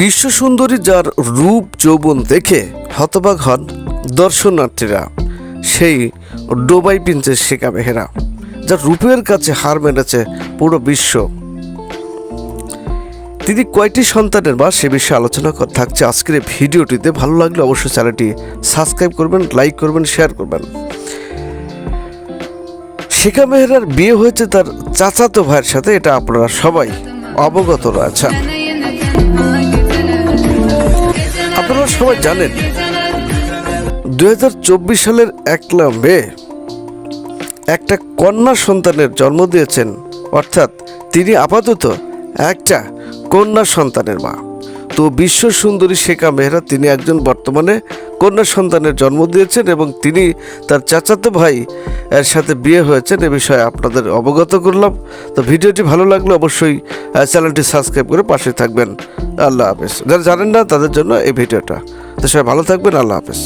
বিশ্ব সুন্দরী যার রূপ যৌবন দেখে হতবাক হন দর্শনার্থীরা। সেই ডোবাই প্রিন্সেস শেখা মেহেরা যার রূপের কাছে হার মেরেছে পুরো বিশ্ব। তিনি কয়টি সন্তানের মা সে বিষয়ে আলোচনা থাকছে আজকের ভিডিওটিতে। ভালো লাগলে অবশ্যই চ্যানেলটি সাবস্ক্রাইব করবেন, লাইক করবেন, শেয়ার করবেন। শিখা মেহরার বিয়ে হয়েছে তার চাচাতো ভাইয়ের সাথে, এটা আপনারা সবাই অবগত রয়েছেন। আপনারা সবাই জানেন দু হাজার চব্বিশ সালের একলা মে একটা কন্যা সন্তানের জন্ম দিয়েছেন। অর্থাৎ তিনি আপাতত একটা কন্যা সন্তানের মা। তো বিশ্ব সুন্দরী শেখা মেহরা তিনি একজন বর্তমানে কন্যা সন্তানের জন্ম দিয়েছেন এবং তিনি তার চাচাতো ভাই, এর সাথে বিয়ে হয়েছেন এ বিষয়ে আপনাদের অবগত করলাম। তো ভিডিওটি ভালো লাগলে অবশ্যই চ্যানেলটি সাবস্ক্রাইব করে পাশে থাকবেন। আল্লাহ হাফেজ। যারা জানেন না তাদের জন্য এই ভিডিওটা। তো সবাই ভালো থাকবেন। আল্লাহ হাফেজ।